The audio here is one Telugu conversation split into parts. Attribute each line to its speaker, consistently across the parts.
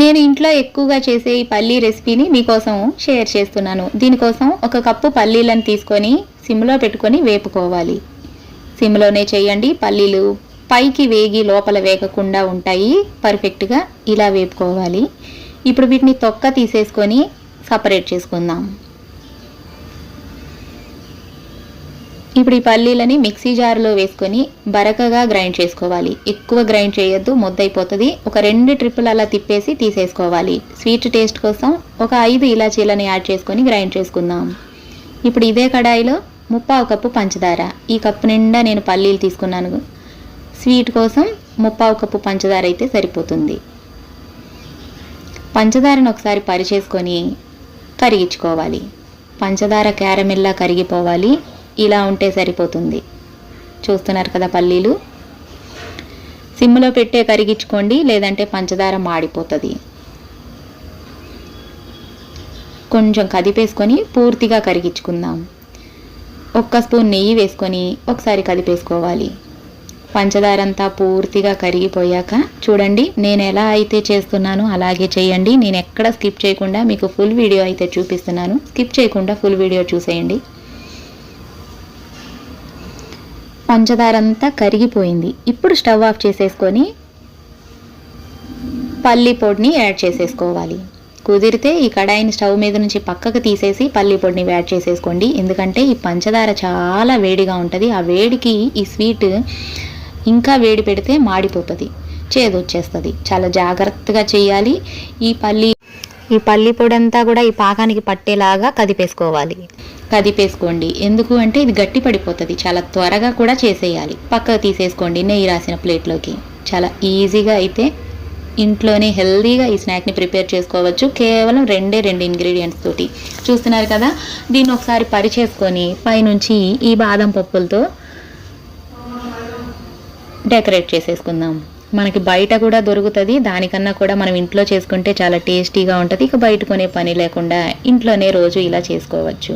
Speaker 1: నేను ఇంట్లో ఎక్కువగా చేసే ఈ పల్లీ రెసిపీని మీకోసం షేర్ చేస్తున్నాను. దీనికోసం ఒక కప్పు పల్లీలను తీసుకొని సిమ్లో పెట్టుకొని వేపుకోవాలి. సిమ్లోనే చేయండి పల్లీలు. పైకి వేగి లోపల వేగకుండా ఉంటాయి. పర్ఫెక్ట్గా ఇలా వేపుకోవాలి. ఇప్పుడు వీటిని తొక్క తీసేసుకొని సపరేట్ చేసుకుందాం. ఇప్పుడు ఈ పల్లీలని మిక్సీ జార్లో వేసుకొని బరకగా గ్రైండ్ చేసుకోవాలి. ఎక్కువ గ్రైండ్ చేయొద్దు ముద్దైపోతుంది ఒక రెండు ట్రిప్పులు అలా తిప్పేసి తీసేసుకోవాలి. స్వీట్ టేస్ట్ కోసం ఒక ఐదు ఇలాచీలను యాడ్ చేసుకొని గ్రైండ్ చేసుకుందాం. ఇప్పుడు ఇదే కడాయిలో ముప్పావు కప్పు పంచదార. ఈ కప్పు నిండా నేను పల్లీలు తీసుకున్నాను. స్వీట్ కోసం ముప్పావు కప్పు పంచదార అయితే సరిపోతుంది. పంచదారను ఒకసారి పరిచేసుకొని కరిగించుకోవాలి. పంచదార క్యారమిల్లా కరిగిపోవాలి. ఇలా ఉంటే సరిపోతుంది. చూస్తున్నారు కదా పల్లీలు? సిమ్లో పెట్టే కరిగించుకోండి లేదంటే పంచదార మాడిపోతుంది. కొంచెం కదిపేసుకొని పూర్తిగా కరిగించుకుందాం. ఒక్క స్పూన్ నెయ్యి వేసుకొని ఒకసారి కదిపేసుకోవాలి. పంచదార అంతా పూర్తిగా కరిగిపోయాక చూడండి నేను ఎలా అయితే చేస్తున్నానో అలాగే చేయండి. నేను ఎక్కడ స్కిప్ చేయకుండా మీకు ఫుల్ వీడియో అయితే చూపిస్తున్నాను. స్కిప్ చేయకుండా ఫుల్ వీడియో చూసేయండి. పంచదార అంతా కరిగిపోయింది. ఇప్పుడు స్టవ్ ఆఫ్ చేసేసుకొని పల్లి పొడిని యాడ్ చేసేసుకోవాలి. కుదిరితే ఈ కడాయిని స్టవ్ మీద నుంచి పక్కకు తీసేసి పల్లి పొడిని యాడ్ చేసేసుకోండి. ఎందుకంటే ఈ పంచదార చాలా వేడిగా ఉంటుంది. ఆ వేడికి ఈ స్వీట్ ఇంకా వేడి పెడితే మాడిపోతుంది. చేదు వచ్చేస్తుంది చాలా జాగ్రత్తగా చేయాలి. ఈ పల్లి ఈ పల్లి పొడి అంతా కూడా ఈ పాకానికి పట్టేలాగా కదిపేసుకోవాలి. కదిపేసుకోండి. ఎందుకు అంటే ఇది గట్టి పడిపోతుంది. చాలా త్వరగా కూడా చేసేయాలి. పక్కకు తీసేసుకోండి నెయ్యి రాసిన ప్లేట్లోకి. చాలా ఈజీగా అయితే ఇంట్లోనే హెల్దీగా ఈ స్నాక్ని ప్రిపేర్ చేసుకోవచ్చు. కేవలం రెండే రెండు ఇంగ్రీడియంట్స్ తోటి. చూస్తున్నారు కదా? దీన్ని ఒకసారి పరిచేసుకొని పైనుంచి ఈ బాదం పప్పులతో డెకరేట్ చేసేసుకుందాం. మనకి బయట కూడా దొరుకుతుంది. దానికన్నా కూడా మనం ఇంట్లో చేసుకుంటే చాలా టేస్టీగా ఉంటుంది. ఇక బయట కొనే పని లేకుండా ఇంట్లోనే రోజు ఇలా చేసుకోవచ్చు.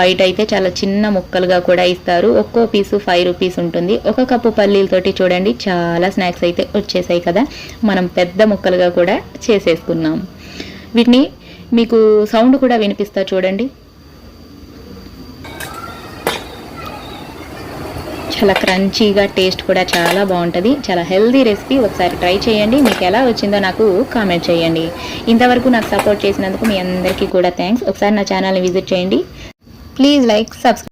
Speaker 1: బయట అయితే చాలా చిన్న ముక్కలుగా కూడా ఇస్తారు. ఒక్కో పీసు ఫైవ్ రూపీస్ ఉంటుంది. ఒక కప్పు పల్లీలతోటి చూడండి చాలా స్నాక్స్ అయితే వచ్చేసాయి కదా. మనం పెద్ద ముక్కలుగా కూడా చేసేసుకున్నాం. వీటిని మీకు సౌండ్ కూడా వినిపిస్తా చూడండి. చాలా క్రంచీగా టేస్ట్ కూడా చాలా బాగుంటుంది. చాలా హెల్దీ రెసిపీ. ఒకసారి ట్రై చేయండి. మీకు ఎలా వచ్చిందో నాకు కామెంట్ చేయండి. ఇంతవరకు నాకు సపోర్ట్ చేసినందుకు మీ అందరికీ కూడా థ్యాంక్స్. ఒకసారి నా ఛానల్ని విజిట్ చేయండి. Please like subscribe.